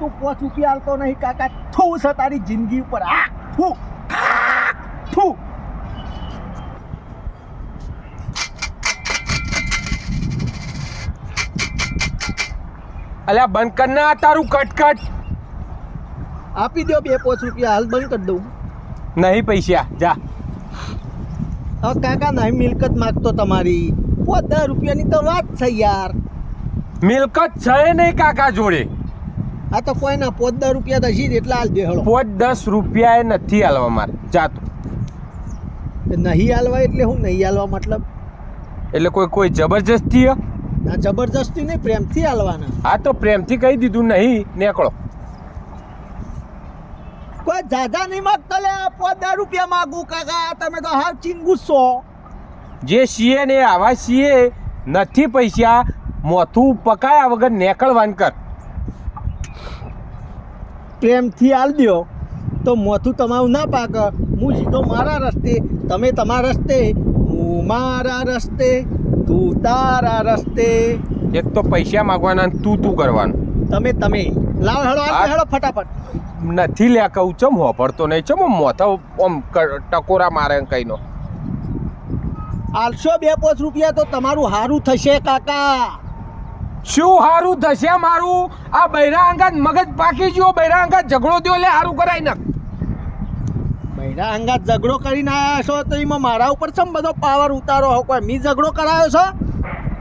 તું પોચ રૂપિયા આલતો નહીં કાકા. થૂ છે તારી જિંદગી ઉપર. આ થૂ. થૂ. અલ્યા બંધ કર ના તારું કટકટ. આપી દો બે પોચ રૂપિયા. હાલ બંધ કરી દઉં. નહીં પૈસા. જા. હવે કાકા નહીં મિલકત માગતો તમારી. પોચ દસ રૂપિયાની તો વાત છે યાર. મિલકત છે નહીં કાકા જોડે. આ તો કોઈના પોત દસ રૂપિયા તો જ એટલા હાલ દેહળો પોત દસ રૂપિયા એ નથી હાલવા મારે જાતું. નહીં હાલવા એટલે હું નહીં હાલવા મતલબ? એટલે કોઈ કોઈ જબરજસ્તી ના જબરજસ્તી નહીં પ્રેમથી હાલવાના. હા તો પ્રેમથી કહી દીધું નહીં નેકળો. કોઈ જાજા નહીં માગતો લે પોત દસ રૂપિયા માગું કાકા તમે તો હાવ ચીંગુ છો. જે સીએ ને આવા સીએ નથી પૈસા મોથું પકાયા વગર નેકળવાન કર. પ્રેમથી હાલ દ્યો. તો મોથું તમારું ના પાક. હું સીધો મારા રસ્તે તમે તમારા રસ્તે. હું મારા રસ્તે તું તારા રસ્તે. એક તો પૈસા માગવાના તું તું કરવાનું. તમે તમે. લાવ હેડો આ- હળો હેડો ફટાફટ. નથી લ્યા કહું ચમ હોપડતો નહીં ચમ હું મોથા આમ ટકોરા મારે કઈનો આલશો બે પાંચ રૂપિયા તો તમારું સારું થશે કાકા. શું હારું થશે મારું આ બૈરા અંગાત મગજ પાકી ગયો બૈરા અંગાત ઝઘડો થયો એટલે હારું કરાય નાખ બૈરા અંગાત ઝઘડો કરીને આવ્યા છો તો એમાં મારા ઉપર ચમ બધો પાવર ઉતારો હો કોઈ મી ઝઘડો કરાયો છો?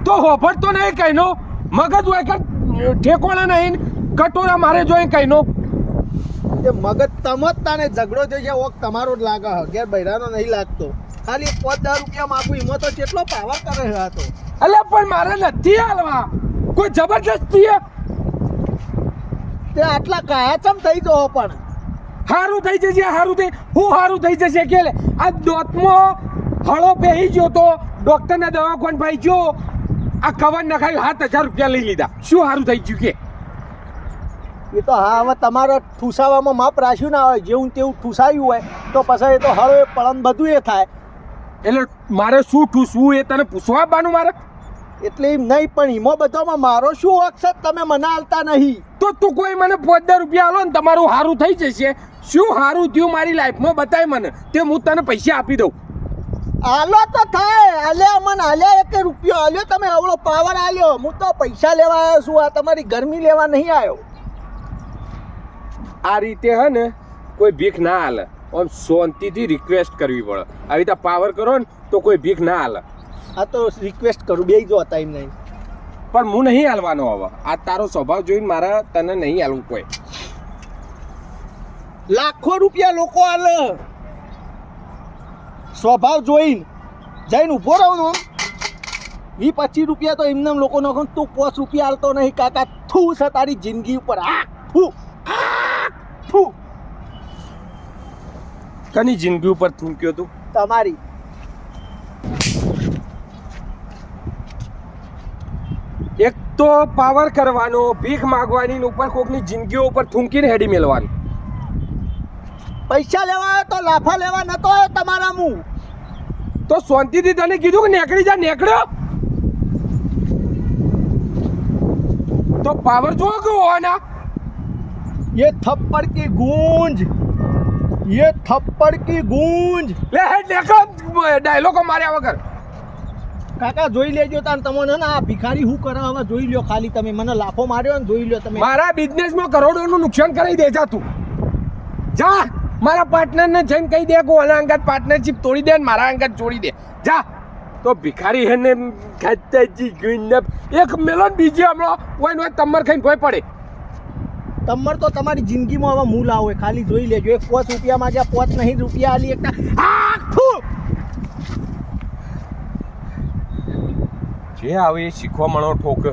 તો હોપડતો નહીં કહીનો. મગજ હોય કે ઠેકોણા નહીં કટોરા મારે જોઈ કહીનો. એ મગજ તમતતા ને ઝઘડો થઈ છે ઓક તમારો જ લાગે હ બૈરાનો નહીં લાગતો. ખાલી પાંચ હજાર રૂપિયા માગું એમાં તો કેટલો પાવર કરે છે આ તો. અલ્યા પણ મારે નથી હાલવા. કોઈ જબરજસ્તી હે? તે આટલા કાયા ચમ થઈ જવો પણ. હારું થઈ જશે હારું થઈ હું હારું થઈ જશે કે આ દોતમો હળો પહેરી ગયો તો ડોક્ટરને દવાખાન ભાઈ ગયો આ કવર નખાયું સાત હજાર રૂપિયા લઈ લીધા. શું હારું થઈ ગયું કે? એ તો હા હવે તમારે ઠૂસાવામાં માપ રાખ્યું ના હોય જેવું તેવું ઠૂસાયું હોય તો પછી એ તો હળો એ પળન બધું એ થાય. એટલે મારે શું ઠૂસવું એ તને પૂછવા બાનું મારે? એટલે એમ નહીં પણ એમાં બધામાં મારો શું હક છે? તમે મને હાલતા નહીં. તો તું કોઈ મને પોચદાર રૂપિયા આલો ને તમારું સારું થઈ જશે. શું સારું થયું મારી લાઈફમાં? બતાય મને. તે હું તને પૈસા આપી દઉં. આલો તો થાય. આલ્યા મને આલ્યા એક રૂપિયો આલ્યો. તમે આવડો પાવર આલ્યો. હું તો પૈસા લેવા આવ્યો છું. આ તમારી ગરમી લેવા નહીં આવ્યો. આ રીતે હે ને કોઈ ભીખ ના હાલે આમ શાંતિથી રિક્વેસ્ટ કરવી પડે. આવી રીતે પાવર કરો ને તો કોઈ ભીખ ના હાલે આ તો રિક્વેસ્ટ કરું બે જો હતા એમ નહીં. પણ હું નહીં હાલવાનો હવે. આ તારો સ્વભાવ જોઈને મારા તને નહીં હાલવું કોઈ. લાખો રૂપિયા લોકો હાલ. સ્વભાવ જોઈને જઈને ઊભો રહો વી પચીસ રૂપિયા તો એમને એમ લોકો નાખો તું પાંચ રૂપિયા હાલતો નહીં કાકા. થૂ છે તારી જિંદગી ઉપર. આ થૂ. આ, થૂ. કની જિંદગી ઉપર થૂંક્યો તું? તમારી એક તો પાવર કરવાનો ભીખ માગવાની ને ઉપર કોકની જિંદગીઓ ઉપર થૂંકીને હેડી મેળવાની પૈસા લેવા આવ્યો તો લાફા લેવા નતો આવ્યો તમારા મું તો શાંતિથી તને કીધું કે નીકળી જા નીકળ્યો તો પાવર જો કે હોવાના ये थप्पड़ की गूंज ये थप्पड़ की गूंज લે હેડ નીકળ ડાયલોગો માર્યા વગર કાકા જોઈ લેજો તાર તમને ને આ ભિખારી હું કરે હવે જોઈ લ્યો ખાલી તમે. મને લાફો માર્યો ને જોઈ લ્યો તમે. મારા બિઝનેસમાં કરોડોનું નુકસાન કરી દે જા તું. જા મારા પાર્ટનરને જઈને કહી દે કે ઓલા અંગત પાર્ટનરશિપ તોડી દે ને મારા અંગત છોડી દે. જા. તો ભિખારી હે ને ખાતાજી ગુંડ એક મેલોન બીજી હમણાં કોઈ નો તમર ખાઈને ભોય પડે. તમર તો તમારી જિંદગીમાં હવે મૂલ આવે. ખાલી જોઈ લેજો. એક પોચ રૂપિયા માં જ્યાં પાંચ નહીં રૂપિયા આલી એકતા. આ જે આવે એ શીખવા મળો ઠોક.